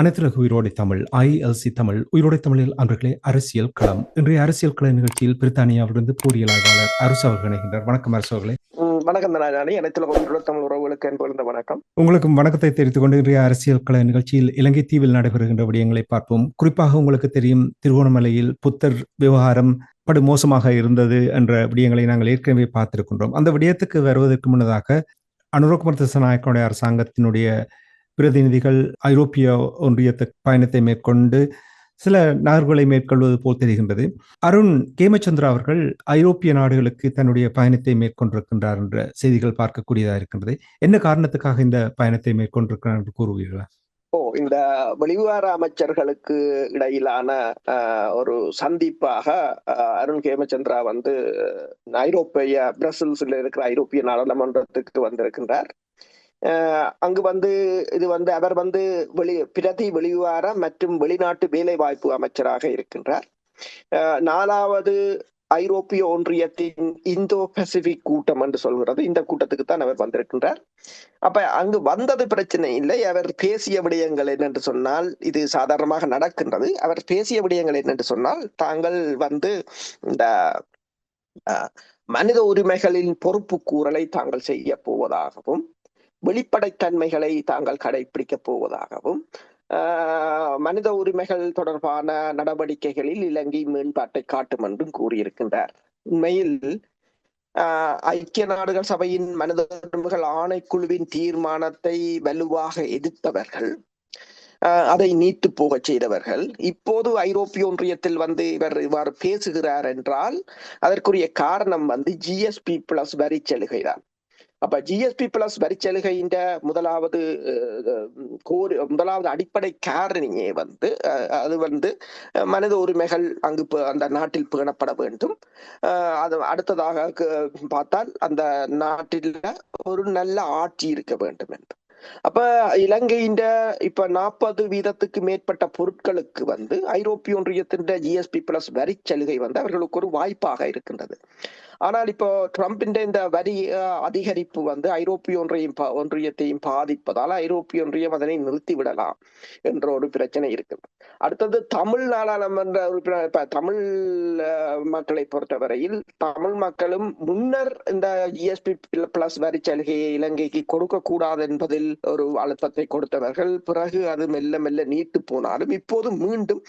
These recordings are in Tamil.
அனைத்துலக உயிரோடை தமிழ் ஐஎல்சி தமிழ் உயிரோடை தமிழில் அன்றைகளே அரசியல் களம். இன்றைய அரசியல் கள நிகழ்ச்சியில் பிரித்தானியாவிலிருந்து பொறியியல் ஆய்வாளர் அரசு அவர்கள் இணைகின்றார் வணக்கம் அரசு அவர்களே. வணக்கம் நானி அனைத்துல ஒன்றுள்ள தமிழ் உறவுகளுக்கு என்பது வணக்கம். உங்களுக்கும் வணக்கத்தை தெரிவித்துக் கொண்டு இன்றைய அரசியல் கள நிகழ்ச்சியில் இலங்கை தீவில் நடைபெறுகின்ற விடயங்களை பார்ப்போம். குறிப்பாக உங்களுக்கு தெரியும் திருகோணமலையில் புத்தர் விவகாரம் படு மோசமாக இருந்தது என்ற விடயங்களை நாங்கள் ஏற்கனவே பார்த்திருக்கின்றோம். அந்த விடயத்துக்கு வருவதற்கு முன்னதாக அனுரகுமார் திசநாயக்கனுடைய அரசாங்கத்தினுடைய பிரதிநிதிகள் ஐரோப்பிய ஒன்றியத்தை பயணத்தை மேற்கொண்டு சில நகர்வுகளை மேற்கொள்வது போல் தெரிகின்றது. அருண் கேமச்சந்திரா அவர்கள் ஐரோப்பிய நாடுகளுக்கு தன்னுடைய பயணத்தை மேற்கொண்டிருக்கின்றார் என்ற செய்திகள் பார்க்கக்கூடியதாக இருக்கின்றது. என்ன காரணத்துக்காக இந்த பயணத்தை மேற்கொண்டிருக்கிறார் என்று கூறுவீர்களா? ஓ இந்த வெளிவார அமைச்சர்களுக்கு இடையிலான ஆஹ், ஒரு சந்திப்பாக அருண் ஹேமச்சந்திரா வந்து ஐரோப்பிய பிரசல்ஸில் இருக்கிற ஐரோப்பிய நாடாளுமன்றத்துக்கு வந்திருக்கின்றார். அங்கு வந்து இது வந்து அவர் வந்து வெளி பிரதி வெளிவிவகார மற்றும் வெளிநாட்டு வேலை வாய்ப்பு அமைச்சராக இருக்கின்றார். ஆஹ், நாலாவது ஐரோப்பிய ஒன்றியத்தின் இந்தோ பசிபிக் கூட்டம் என்று சொல்கிறது. இந்த கூட்டத்துக்கு தான் அவர் வந்திருக்கின்றார். அப்ப அங்கு வந்தது பிரச்சனை இல்லை. அவர் பேசிய விடயங்கள் என்னென்று சொன்னால் இது சாதாரணமாக நடக்கின்றது. அவர் பேசிய விடயங்கள் என்னென்று சொன்னால் தாங்கள் வந்து இந்த மனித உரிமைகளின் பொறுப்பு கூறலை தாங்கள் செய்ய போவதாகவும் வெளிப்படைத்தன்மைகளை தாங்கள் கடைபிடிக்கப் போவதாகவும் ஆஹ், மனித உரிமைகள் தொடர்பான நடவடிக்கைகளில் இலங்கை மேம்பாட்டை காட்டும் என்றும் கூறியிருக்கின்றார். உண்மையில் ஆஹ், ஐக்கிய நாடுகள் சபையின் மனித உரிமைகள் ஆணைக்குழுவின் தீர்மானத்தை வலுவாக எதிர்த்தவர்கள் ஆஹ், அதை நீத்து போகச் செய்தவர்கள் இப்போது ஐரோப்பிய ஒன்றியத்தில் வந்து இவர் இவ்வாறு பேசுகிறார் என்றால் அதற்குரிய காரணம் வந்து ஜிஎஸ்பி பிளஸ் வரி சலுகைதான் அப்ப ஜிஎஸ்பி பிளஸ் வரிச்சலுகையின் முதலாவது கோரி முதலாவது அடிப்படை காரணியே வந்து அது வந்து மனித உரிமைகள் அங்கு அந்த நாட்டில் பேணப்பட வேண்டும். அது அடுத்ததாக பார்த்தால் அந்த நாட்டில் ஒரு நல்ல ஆட்சி இருக்க வேண்டும் என்று. அப்ப இலங்கையின் இப்ப நாற்பது வீதத்துக்கு மேற்பட்ட பொருட்களுக்கு வந்து ஐரோப்பிய ஒன்றியத்தின் ஜிஎஸ்பி பிளஸ் வரி சலுகை வந்து அவர்களுக்கு ஒரு வாய்ப்பாக இருக்கின்றது. ஆனால் இப்போ ட்ரம்பின் இந்த வரி அதிகரிப்பு வந்து ஐரோப்பிய ஒன்றியம் பா- ஒன்றியத்தையும் பாதிப்பதால் ஐரோப்பிய ஒன்றியம் அதனை நிறுத்தி விடலாம் என்ற ஒரு பிரச்சனை இருக்குது. அடுத்தது தமிழ் நாடாளுமன்ற உறுப்பினர் இப்ப தமிழ் மக்களை பொறுத்தவரையில் தமிழ் மக்களும் முன்னர் இந்த ஜிஎஸ்பி பிளஸ் வரி சலுகையை இலங்கைக்கு கொடுக்க கூடாது என்பதில் ஒரு அழுத்தத்தை கொடுத்தவர்கள் பிறகு அது மெல்ல மெல்ல நீட்டு போனாலும் இப்போது மீண்டும்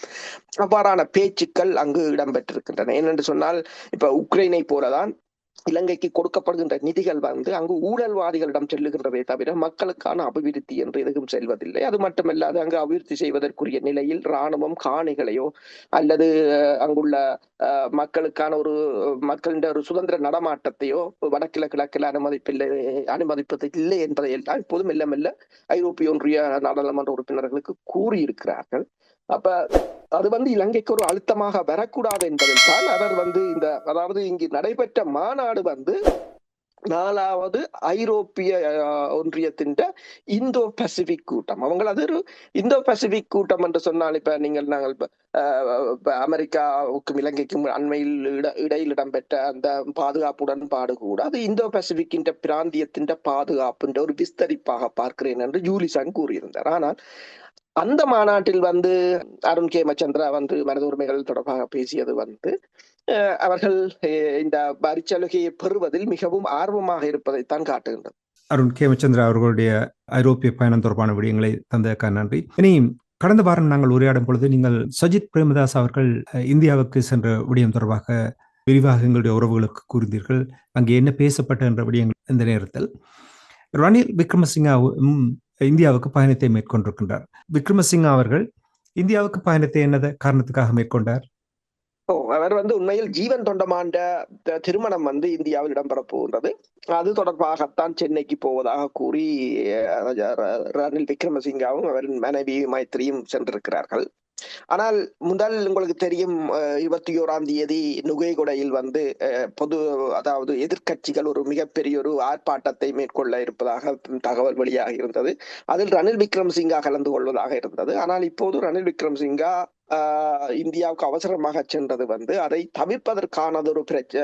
அவ்வாறான பேச்சுக்கள் அங்கு இடம்பெற்றிருக்கின்றன. ஏனென்று சொன்னால் இப்ப உக்ரைனை போலதான் இலங்கைக்கு கொடுக்கப்படுகின்ற நிதிகள் வந்து அங்கு ஊழல்வாதிகளிடம் செல்லுகின்றதே தவிர மக்களுக்கான அபிவிருத்தி என்று எதுவும் செல்வதில்லை. அது மட்டுமல்லாது அங்கு அபிவிருத்தி செய்வதற்குரிய நிலையில் இராணுவம் காணிகளையோ அல்லது அஹ், அங்குள்ள அஹ், மக்களுக்கான ஒரு மக்களின் ஒரு சுதந்திர நடமாட்டத்தையோ வடக்கில கிழக்கில் அனுமதிப்பில்லை அனுமதிப்பது இல்லை என்பதை எல்லாம் இப்போது மெல்ல மெல்ல ஐரோப்பிய ஒன்றிய நாடாளுமன்ற உறுப்பினர்களுக்கு கூறியிருக்கிறார்கள். அப்ப அது வந்து இலங்கைக்கு ஒரு அழுத்தமாக வரக்கூடாது என்பதில்தான் அவர் வந்து இந்த அதாவது இங்கு நடைபெற்ற மாநாடு வந்து நாலாவது ஐரோப்பிய ஒன்றியத்தின் இந்தோ பசிபிக் கூட்டம். அவங்க அது ஒரு இந்தோ பசிபிக் கூட்டம் என்று சொன்னால் இப்ப நீங்கள் நாங்கள் அஹ், அமெரிக்காவுக்கும் இலங்கைக்கும் அண்மையில் இட- இடையில் இடம்பெற்ற அந்த பாதுகாப்பு உடன்பாடு கூட அது இந்தோ பசிபிக்கின்ற பிராந்தியத்தின் பாதுகாப்புன்ற ஒரு விஸ்தரிப்பாக பார்க்கிறேன் என்று ஜூலிசன் கூறியிருந்தார். ஆனால் அந்த மாநாட்டில் வந்து அருண் கே மச்சந்திரா வந்து மனித உரிமைகள் தொடர்பாக பேசியது வந்து அவர்கள் இந்த வரிச்சலுகையை பெறுவதில் மிகவும் ஆர்வமாக இருப்பதைத்தான் காட்டுகின்றது. அருண் கேமச்சந்திரா அவர்களுடைய ஐரோப்பிய பயணம் தொடர்பான விடயங்களை தந்ததற்காக நன்றி. இனி கடந்த வாரம் நாங்கள் உரையாடும் பொழுது நீங்கள் சஜித் பிரேமதாஸ் அவர்கள் இந்தியாவுக்கு சென்ற விடயம் தொடர்பாக விரிவாக எங்களுடைய உறவுகளுக்கு கூறினீர்கள் அங்கே என்ன பேசப்பட்ட என்ற விடயங்கள் இந்த நேரத்தில். ரணில் விக்ரமசிங்காவும் இந்தியாவுக்கு பயணத்தை மேற்கொண்டிருக்கின்றார். விக்ரமசிங்க அவர்கள் இந்தியாவுக்கு பயணத்தை என்னத காரணத்துக்காக மேற்கொண்டார்? அவர் வந்து உண்மையில் ஜீவன் தொண்டமாண்ட த- திருமணம் வந்து இந்தியாவில் இடம்பெற போகின்றது. அது தொடர்பாகத்தான் சென்னைக்கு போவதாக கூறி அஹ், ரணில் விக்ரமசிங்காவும் அவரின் மனைவி மைத்திரியும் சென்றிருக்கிறார்கள். ஆனால் முதல் உங்களுக்கு தெரியும் அஹ், இருபத்தி ஓராம் தேதி நுகைகுடையில் வந்து பொது அதாவது எதிர்க்கட்சிகள் ஒரு மிகப்பெரிய ஒரு ஆர்ப்பாட்டத்தை மேற்கொள்ள இருப்பதாக தகவல் வெளியாக இருந்தது. அதில் ரணில் விக்ரமசிங்கா கலந்து கொள்வதாக இருந்தது. ஆனால் இப்போது ரணில் விக்ரமசிங்கா இந்தியாவுக்கு அவசரமாக சென்றது வந்து அதை தவிர்ப்பதற்கானதொரு பிரச்ச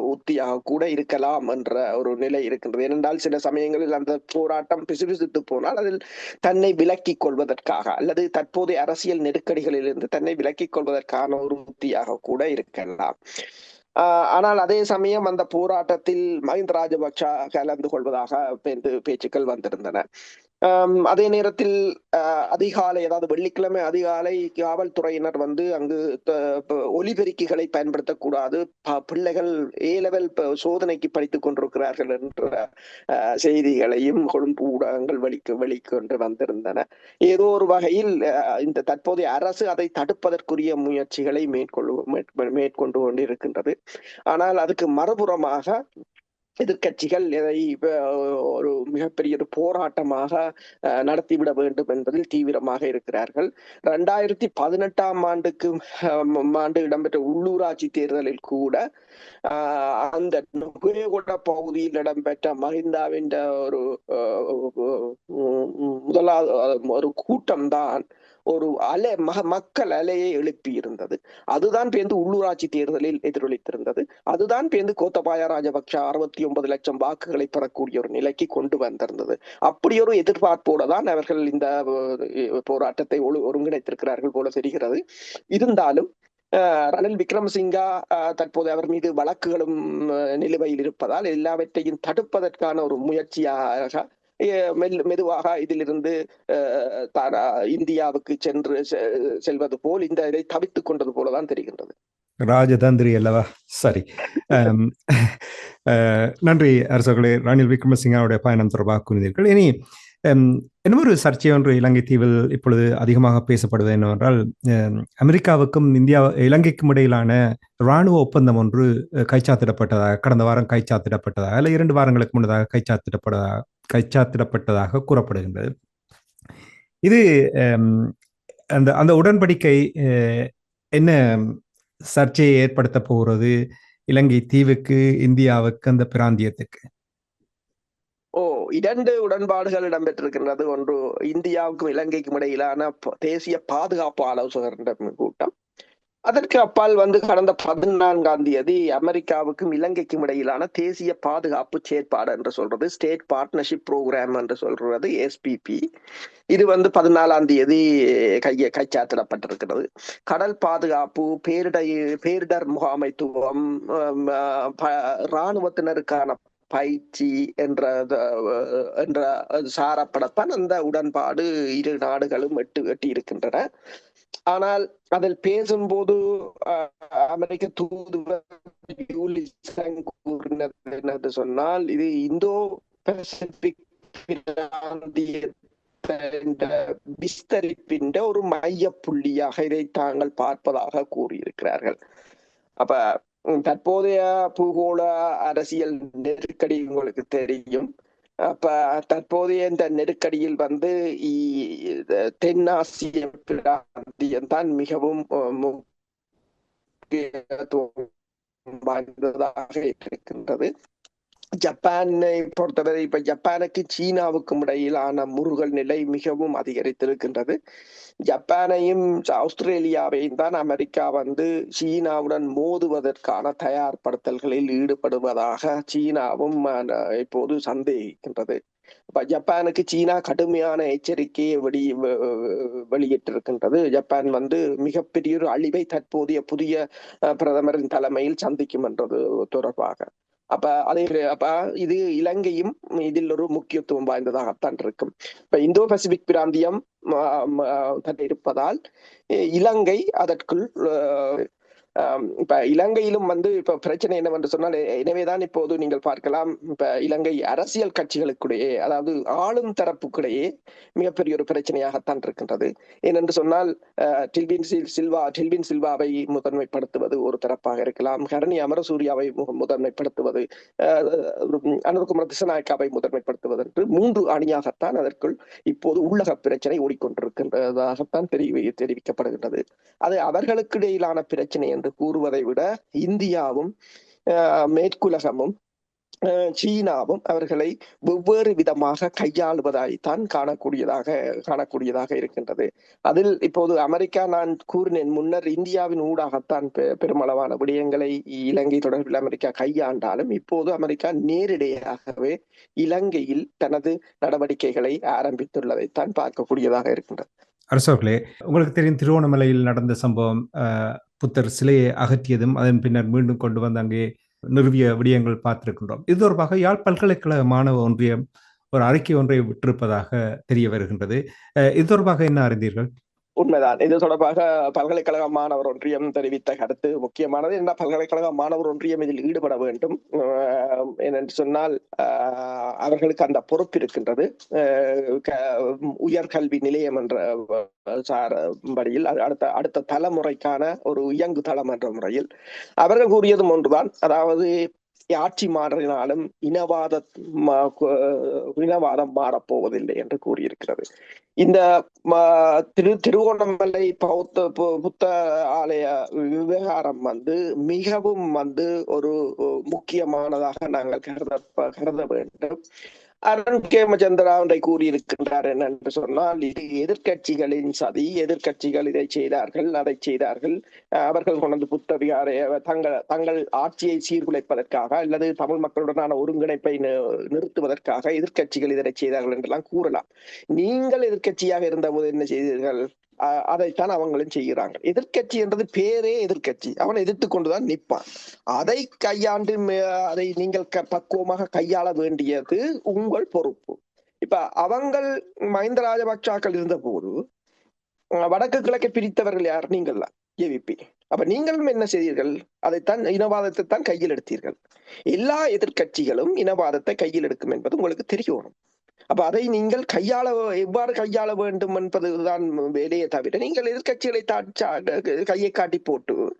உத்தியாக கூட இருக்கலாம் என்ற ஒரு நிலை இருக்கின்றது. ஏனென்றால் சில சமயங்களில் அந்த போராட்டம் பிசுபிசுத்து போனால் அதில் தன்னை விலக்கிக் கொள்வதற்காக அல்லது தற்போதைய அரசியல் நெருக்கடிகளிலிருந்து தன்னை விலக்கிக் கொள்வதற்கான ஒரு உத்தியாக கூட இருக்கலாம். ஆஹ் ஆனால் அதே சமயம் அந்த போராட்டத்தில் மஹிந்த ராஜபக்ஷ கலந்து கொள்வதாக பேச்சுக்கள் வந்திருந்தன. அதே நேரத்தில் அதிகாலை அதாவது வெள்ளிக்கிழமை அதிகாலை காவல்துறையினர் வந்து அங்கு ஒலிபெருக்கிகளை பயன்படுத்தக்கூடாது. ப- பிள்ளைகள் ஏ லெவல் சோதனைக்கு படித்துக் கொண்டிருக்கிறார்கள் என்ற செய்திகளையும் கொழும்பு ஊடகங்கள் வெளிக்கு வெளிக்கொண்டு வந்திருந்தன. ஏதோ ஒரு வகையில் இந்த தற்போதைய அரசு அதை தடுப்பதற்குரிய முயற்சிகளை மேற்கொள்ளு மேற்கொண்டு கொண்டிருக்கின்றது. ஆனால் அதுக்கு மறுபுறமாக எதிர்க்கட்சிகள் இதை ஒரு மிகப்பெரிய ஒரு போராட்டமாக நடத்திவிட வேண்டும் என்பதில் தீவிரமாக இருக்கிறார்கள். ரெண்டாயிரத்தி பதினெட்டாம் ஆண்டுக்கு ஆண்டு இடம்பெற்ற உள்ளூராட்சி தேர்தலில் கூட ஆஹ், அந்த நுகையகுட பகுதியில் இடம்பெற்ற மஹிந்தாவின் ஒரு அஹ், முதலாவது ஒரு கூட்டம் தான் ஒரு அலை மக மக்கள் அலையை எழுப்பி இருந்தது. அதுதான் பேருந்து உள்ளூராட்சி தேர்தலில் எதிரொலித்திருந்தது. அதுதான் பேருந்து கோத்தபாய ராஜபக்ஷ அறுபத்தி ஒன்பது லட்சம் வாக்குகளை பெறக்கூடிய ஒரு நிலைக்கு கொண்டு வந்திருந்தது. அப்படி ஒரு எதிர்பார்ப்போடு தான் அவர்கள் இந்த போராட்டத்தை ஒருங்கிணைத்திருக்கிறார்கள் போல தெரிகிறது. இருந்தாலும் ரணில் விக்ரமசிங்கா தற்போது அவர் மீது வழக்குகளும் நிலுவையில் இருப்பதால் எல்லாவற்றையும் தடுப்பதற்கான ஒரு முயற்சியாக மெதுவாக இதிலிருந்து அஹ், இந்தியாவுக்கு சென்று செ- செல்வது போல் இந்த இதை தவித்துக் கொண்டது போலதான் தெரிகின்றது. ராஜதந்திரி அல்லவா? சரி. அஹ், நன்றி அரசர்களே. ரணில் விக்ரமசிங்காவுடைய பயணம் தொடர்பாக கூறினீர்கள். இனி இன்னும் ஒரு சர்ச்சை ஒன்று இலங்கை தீவில் இப்பொழுது அதிகமாக பேசப்படுவது என்னவென்றால் அமெரிக்காவுக்கும் இந்தியா இலங்கைக்கும் இடையிலான இராணுவ ஒப்பந்தம் ஒன்று கைச்சாத்திடப்பட்டதாக கடந்த வாரம் கைச்சாத்திடப்பட்டதாக அல்ல இரண்டு வாரங்களுக்கு முன்னதாக கைச்சாத்திடப்பட்டதாக கைச்சாத்திடப்பட்டதாக கூறப்படுகின்றது. இது அந்த அந்த உடன்படிக்கை அஹ், என்ன சர்ச்சையை ஏற்படுத்த போகிறது? இலங்கை தீவுக்கு இந்தியாவுக்கு அந்த பிராந்தியத்துக்கு. ஓ இரண்டு உடன்பாடுகள் இடம்பெற்றிருக்கின்றது. ஒன்று இந்தியாவுக்கும் இலங்கைக்கும் இடையிலான தேசிய பாதுகாப்பு ஆலோசகர் கூட்டம். அதற்கு அப்பால் வந்து கடந்த பதினான்காம் தேதி அமெரிக்காவுக்கும் இலங்கைக்கும் இடையிலான தேசிய பாதுகாப்பு செயற்பாடு என்று சொல்றது ஸ்டேட் பார்ட்னர்ஷிப் ப்ரோக்ராம் என்று சொல்றது எஸ்பிபி இது வந்து பதினாலாம் தேதி கைய கைச்சாத்திடப்பட்டிருக்கிறது. கடல் பாதுகாப்பு பேரிடர் பேரிடர் முகாமைத்துவம் இராணுவத்தினருக்கான பயிற்சி என்ற என்ற சாரப்படத்தான் அந்த உடன்பாடு இரு நாடுகளும் எட்டு எட்டி இருக்கின்றன ஆனால் அதில் பேசும்போது அஹ், அமெரிக்க தூதுவர் கூறினது என்னது சொன்னால் இது இந்தோ பசிபிக் விஸ்தரிப்பின் ஒரு மைய புள்ளியாக இதை தாங்கள் பார்ப்பதாக கூறியிருக்கிறார்கள். அப்ப தற்போதைய பூகோள அரசியல் நெருக்கடி உங்களுக்கு தெரியும். அப்ப தற்போதைய இந்த நெருக்கடியில் வந்து தென்னாசிய பிராந்தியம் தான் மிகவும் முக்கியத்துவம் வாய்ந்ததாக இருக்கின்றது. ஜப்பானை பொறுத்தவரை இப்ப ஜப்பானுக்கு சீனாவுக்கும் இடையிலான முருகல் நிலை மிகவும் அதிகரித்திருக்கின்றது. ஜப்பானையும் ஆஸ்திரேலியாவையும் தான் அமெரிக்கா வந்து சீனாவுடன் மோதுவதற்கான தயார்படுத்தல்களில் ஈடுபடுவதாக சீனாவும் அஹ், இப்போது சந்தேகிக்கின்றது. இப்ப ஜப்பானுக்கு சீனா கடுமையான எச்சரிக்கையை வெளி வெளியிட்டிருக்கின்றது. ஜப்பான் வந்து மிகப்பெரிய ஒரு அழிவை தற்போதைய புதிய அஹ், பிரதமரின் தலைமையில் சந்திக்கும் என்றது தொடர்பாக. அப்ப அதே அப்ப இது இலங்கையும் இதில் ஒரு முக்கியத்துவம் வாய்ந்ததாகத்தான் இருக்கும். இப்ப இந்தோ பசிபிக் பிராந்தியம் இருப்பதால் இலங்கை அதற்குள் இப்ப இலங்கையிலும் வந்து இப்ப பிரச்சனை என்னவென்று சொன்னால் எனவேதான் இப்போது நீங்கள் பார்க்கலாம் இப்ப இலங்கை அரசியல் கட்சிகளுக்கிடையே அதாவது ஆளும் தரப்புக்கிடையே மிகப்பெரிய ஒரு பிரச்சனையாகத்தான் இருக்கின்றது. ஏனென்று சொன்னால் டில்பின் சில்வா டில்பின் சில்வாவை முதன்மைப்படுத்துவது ஒரு தரப்பாக இருக்கலாம். ஹரணி அமரசூரியாவை முதன்மைப்படுத்துவது அஹ், அனுர்குமார் திசநாயக்காவை முதன்மைப்படுத்துவது என்று மூன்று அணியாகத்தான் அதற்குள் இப்போது உள்ளக பிரச்சனை ஓடிக்கொண்டிருக்கின்றதாகத்தான் தெரிவி தெரிவிக்கப்படுகின்றது. அது அவர்களுக்கு இடையிலான பிரச்சனை என்று கூறுவதை விட இந்தியாவும் மேற்குலகமும் சீனாவும் அவர்களை வெவ்வேறு விதமாக கையாளுவதாய்த்தான் காணக்கூடியதாக காணக்கூடியதாக இருக்கின்றது. அதில் இப்போது அமெரிக்கா நான் கூறினேன் முன்னர் இந்தியாவின் ஊடாகத்தான் பெ- பெருமளவான விடயங்களை இலங்கை தொடர்பில் அமெரிக்கா கையாண்டாலும் இப்போது அமெரிக்கா நேரிடையாகவே இலங்கையில் தனது நடவடிக்கைகளை ஆரம்பித்துள்ளதைத்தான் பார்க்கக்கூடியதாக இருக்கின்றது. அரசர்களே உங்களுக்கு தெரியும் திருவோணமலையில் நடந்த சம்பவம் அஹ், புத்தர் சிலையை அகற்றியதும் அதன் பின்னர் மீண்டும் கொண்டு வந்து அங்கே நிறுவிய விடயங்கள் பார்த்திருக்கின்றோம். இது தொடர்பாக யாழ் பல்கலைக்கழக மாணவ ஒன்றியம் ஒரு அறிக்கை ஒன்றை விட்டிருப்பதாக தெரிய வருகின்றது. இது தொடர்பாக என்ன அறிந்தீர்கள்? உண்மைதான். இது தொடர்பாக பல்கலைக்கழக மாணவர் ஒன்றியம் தெரிவித்த கருத்து. முக்கியமானது என்ன? பல்கலைக்கழக மாணவர் ஒன்றியம் இதில் ஈடுபட வேண்டும். அஹ் சொன்னால் அவர்களுக்கு அந்த பொறுப்பு இருக்கின்றது. அஹ் க- உயர்கல்வி நிலையம் என்ற அஹ், சார்படியில் அடுத்த அடுத்த தலைமுறைக்கான ஒரு இயங்கு தளம் என்ற முறையில். அவர்கள் கூறியதும் ஒன்றுதான். அதாவது ஆட்சி மாறினாலும் இனவாத இனவாதம் மாறப்போவதில்லை என்று கூறியிருக்கிறது. இந்த திரு திருவோணமலை பௌத்த புத்த ஆலய விவகாரம் வந்து மிகவும் வந்து ஒரு முக்கியமானதாக நாங்கள் கருத கருத வேண்டும். அருண் கேமச்சந்திரா ஒன்றை கூறியிருக்கின்றார் என்னென்று சொன்னால் இது எதிர்கட்சிகளின் சதி எதிர்கட்சிகள் இதை செய்தார்கள் அதை செய்தார்கள். அஹ் அவர்கள் கொண்டு வந்து தங்கள் தங்கள் ஆட்சியை சீர்குலைப்பதற்காக அல்லது தமிழ் மக்களுடனான ஒருங்கிணைப்பை நிறுத்துவதற்காக எதிர்க்கட்சிகள் இதனை செய்தார்கள் என்றெல்லாம் கூறலாம். நீங்கள் எதிர்க்கட்சியாக இருந்தபோது என்ன செய்தீர்கள்? அதைத்தான் அவங்களும் செய்கிறாங்க. எதிர்க்கட்சி என்றது பேரே எதிர்கட்சி அவன் எதிர்த்து கொண்டுதான் நிற்பான். அதை கையாண்டு அதை நீங்கள் க- பக்குவமாக கையாள வேண்டியது உங்கள் பொறுப்பு. இப்ப அவங்கள் மஹிந்த ராஜபக்சாக்கள் இருந்த போது வடக்கு கிழக்கை பிரித்தவர்கள் யார்? நீங்கள் தான் ஏவிபி அப்ப நீங்களும் என்ன செய்தீர்கள்? அதைத்தான் இனவாதத்தை தான் கையில் எடுத்தீர்கள். எல்லா எதிர்க்கட்சிகளும் இனவாதத்தை கையில் எடுக்கும் என்பது உங்களுக்கு தெரியணும் அப்ப அதை நீங்கள் கையாள எவ்வாறு கையாள வேண்டும் என்பதுதான் வேலையை தவிர நீங்கள் எதிர்க்கட்சிகளை கையை காட்டி போட்டு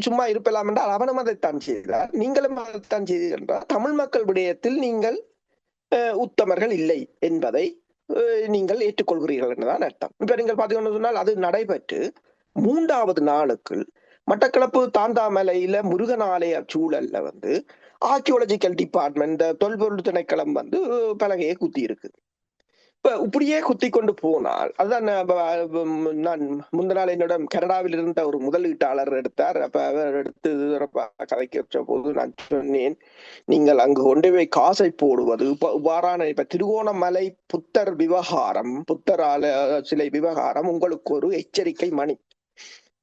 சும்மா இருப்பலாம் என்றால் அவனும் அதைத்தான் செய்தார் நீங்களும் அதைத்தான் செய்தீர்கள் தமிழ் மக்கள் விடயத்தில் நீங்கள் உத்தமர்கள் இல்லை என்பதை நீங்கள் ஏற்றுக்கொள்கிறீர்கள் என்றுதான் அர்த்தம். இப்ப நீங்கள் பார்த்தீங்கன்னு சொன்னால் அது நடைபெற்று மூன்றாவது நாளுக்குள் மட்டக்களப்பு தாந்தாமலையில முருகன் ஆலய சூழல்ல வந்து ஆர்கியோலஜிக்கல் டிபார்ட்மெண்ட் இந்த தொல்பொருள் திணைக்களம் வந்து பலகையை குத்தி இருக்கு இப்போ இப்படியே குத்தி கொண்டு போனால் அதுதான் நான் முந்த நாள் என்னிடம் கனடாவில் இருந்த ஒரு முதலீட்டாளர் எடுத்தார். அப்ப அவர் எடுத்து கதைக்கு வச்ச போது நான் சொன்னேன் நீங்கள் அங்கு கொண்டு போய் காசை போடுவது இப்ப இவ்வாறான இப்ப திருவோணமலை புத்தர் விவகாரம் புத்தர் ஆல சிலை விவகாரம் உங்களுக்கு ஒரு எச்சரிக்கை மணி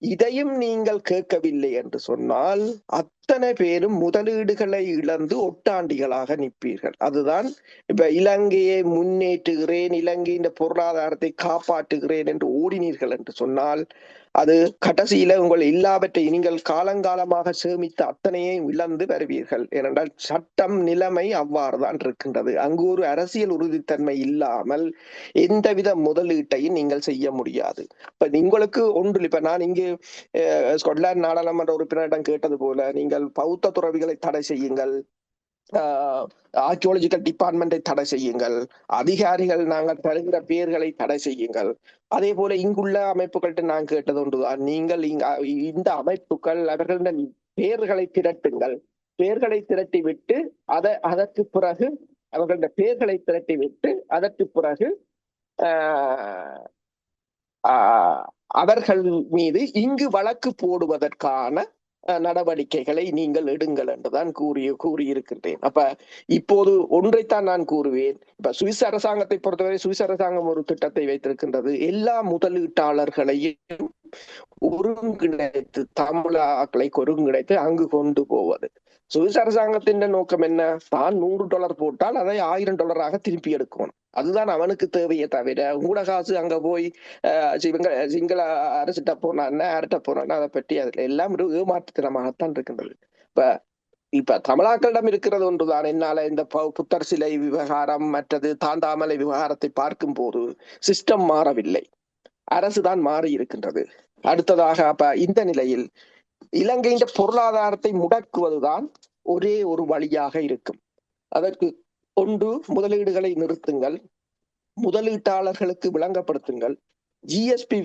இதையும் நீங்கள் கேட்கவில்லை என்று சொன்னால் அத்தனை பேரும் முதலீடுகளை இழந்து ஒட்டாண்டிகளாக நிற்பீர்கள். அதுதான் இப்ப இலங்கையை முன்னேற்றுகிறேன் இலங்கையின் பொருளாதாரத்தை காப்பாற்றுகிறேன் என்று ஓடினீர்கள் என்று சொன்னால் அது கடைசியில உங்கள் இல்லாவற்றை நீங்கள் காலங்காலமாக சேமித்த அத்தனையையும் இழந்து வருவீர்கள். ஏனென்றால் சட்டம் நிலைமை அவ்வாறுதான் இருக்கின்றது. அங்கு ஒரு அரசியல் உறுதித்தன்மை இல்லாமல் எந்தவித முதலீட்டையும் நீங்கள் செய்ய முடியாது. இப்ப உங்களுக்கு ஒன்று இப்ப நான் இங்கு அஹ், ஸ்கொட்லாந்து நாடாளுமன்ற உறுப்பினரிடம் கேட்டது போல நீங்கள் பௌத்த துறவிகளை தடை செய்யுங்கள். ஆர்கியோலஜிக்கல் டிபார்ட்மெண்ட்டை தடை செய்யுங்கள். அதிகாரிகள் நாங்கள் தருகிற பெயர்களை தடை செய்யுங்கள். அதே போல இங்குள்ள அமைப்புகள்கிட்ட நான் கேட்டது ஒன்றுதான் நீங்கள் இங்க இந்த அமைப்புகள் அவர்களின் பெயர்களை திரட்டுங்கள். பெயர்களை திரட்டி விட்டு அதை அதற்கு பிறகு அவர்களின் பெயர்களை திரட்டி விட்டு அதற்கு பிறகு ஆஹ், ஆஹ், அவர்கள் மீது இங்கு வழக்கு போடுவதற்கான நடவடிக்கைகளை நீங்கள் எடுங்கள் என்றுதான் கூறி கூறியிருக்கின்றேன். அப்ப இப்போது ஒன்றைத்தான் நான் கூறுவேன். இப்ப சுவிஸ் அரசாங்கத்தை பொறுத்தவரை சுவிஸ் அரசாங்கம் ஒரு திட்டத்தை வைத்திருக்கின்றது. எல்லா முதலீட்டாளர்களையும் ஒருங்கிணைத்து தமிழாக்களை ஒருங்கிணைத்து அங்கு கொண்டு போவது. சுவிஸ் அரசாங்கத்தின் நோக்கம் என்ன? தான் நூறு டாலர் போட்டால் அதை ஆயிரம் டாலராக திருப்பி எடுக்கணும். அதுதான் அவனுக்கு தேவையே தவிர உங்களோட காசு அங்க போய் சிவங்க சிங்கள அரசிட்ட போனான்னா அரட்ட போனான்னா அதை பற்றி அதுல எல்லாம் ஒரு ஏமாற்றுத்தனமாகத்தான் இருக்கின்றது. இப்ப இப்ப தமிழாக்களிடம் இருக்கிறது ஒன்றுதான். என்னால இந்த புத்தர் சிலை விவகாரம் மற்றது தாந்தாமலை விவகாரத்தை பார்க்கும் போது சிஸ்டம் மாறவில்லை. அரசுதான் மாறி இருக்கின்றது. அடுத்ததாக அப்ப இந்த நிலையில் இலங்கையின் பொருளாதாரத்தை முடக்குவதுதான் ஒரே ஒரு வழியாக இருக்கும். அதற்கு ஒன்று முதலீடுகளை நிறுத்துங்கள் முதலீட்டாளர்களுக்கு விளங்கப்படுத்துங்கள் ஜிஎஸ்பி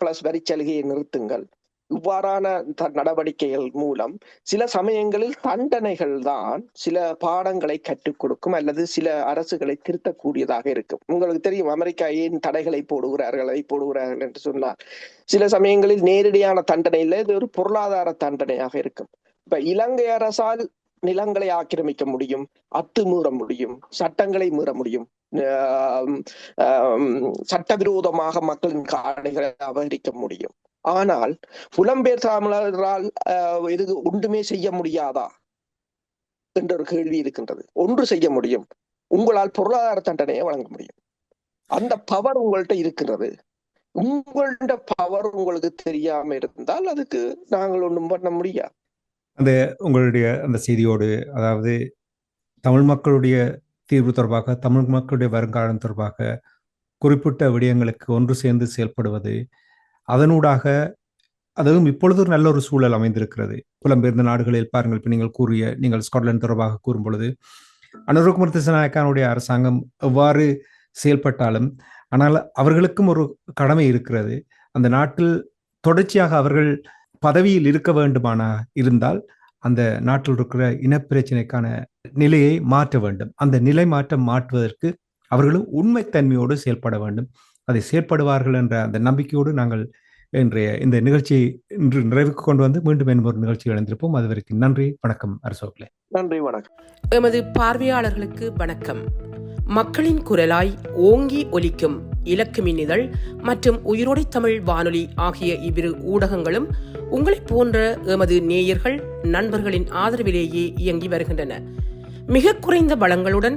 பிளஸ் வரி சலுகையை நிறுத்துங்கள் இவ்வாறான த- நடவடிக்கைகள் மூலம் சில சமயங்களில் தண்டனைகள் தான் சில பாடங்களை கற்றுக் கொடுக்கும் அல்லது சில அரசுகளை திருத்தக்கூடியதாக இருக்கும். உங்களுக்கு தெரியும் அமெரிக்கா ஏன் தடைகளை போடுகிறார்கள் அதை போடுகிறார்கள் என்று சொன்னால் சில சமயங்களில் நேரடியான தண்டனை இல்லை இது ஒரு பொருளாதார தண்டனையாக இருக்கும். இப்ப இலங்கை அரசால் நிலங்களை ஆக்கிரமிக்க முடியும் அத்துமீற முடியும் சட்டங்களை மீற முடியும் சட்டவிரோதமாக மக்களின் காணிகளை அபகரிக்க முடியும். ஆனால் புலம்பெயர் தமிழரால் இது ஒன்றுமே செய்ய முடியாதா? என்ற ஒரு கேள்வி இருக்கின்றது. ஒன்று செய்ய முடியும். உங்களால் பொருளாதார தண்டனையை வழங்க முடியும். அந்த பவர் உங்கள்கிட்ட இருக்கிறது உங்கள்ட பவர் உங்களுக்கு தெரியாம இருந்தால் அதுக்கு நாங்கள் ஒண்ணும் பண்ண முடியாது. அந்த உங்களுடைய அந்த செய்தியோடு அதாவது தமிழ் மக்களுடைய தீர்வு தொடர்பாக தமிழ் மக்களுடைய வருங்காலம் தொடர்பாக குறிப்பிட்ட விடயங்களுக்கு ஒன்று சேர்ந்து செயல்படுவது அதனூடாக அதுவும் இப்பொழுது ஒரு நல்ல ஒரு சூழல் அமைந்திருக்கிறது. புலம்பெயர்ந்த நாடுகளில் பாருங்கள் இப்போ நீங்கள் கூறிய நீங்கள் ஸ்காட்லாந்து தொடர்பாக கூறும் பொழுது அனுரகுமார் திசநாயக்கானுடைய அரசாங்கம் எவ்வாறு செயல்பட்டாலும் ஆனால் அவர்களுக்கும் ஒரு கடமை இருக்கிறது. அந்த நாட்டில் தொடர்ச்சியாக அவர்கள் பதவியில் இருக்க வேண்டுமானா இருந்தால் அந்த நாட்டில் இருக்கிற இனப்பிரச்சனைக்கான நிலையை மாற்ற வேண்டும். அந்த நிலை மாற்றம் மாற்றுவதற்கு அவர்களும் உண்மைத்தன்மையோடு செயல்பட வேண்டும். அதை செயல்படுவார்கள் என்ற அந்த நம்பிக்கையோடு நாங்கள் இன்றைய இந்த நிகழ்ச்சியை இன்று நிறைவுக்கு கொண்டு வந்து மீண்டும் என்பது ஒரு நிகழ்ச்சி இணைந்திருப்போம். அதுவரைக்கும் நன்றி வணக்கம் அரசோக்களே நன்றி வணக்கம். எமது பார்வையாளர்களுக்கு வணக்கம். மக்களின் குரலாய் ஓங்கி ஒலிக்கும் இலக்கு மின்னிதழ் மற்றும் உயிரோடை தமிழ் வானொலி ஆகிய இவ்விரு ஊடகங்களும் உங்களைப் போன்ற எமது நேயர்கள் நண்பர்களின் ஆதரவிலேயே இயங்கி வருகின்றன. மிக குறைந்த வளங்களுடன்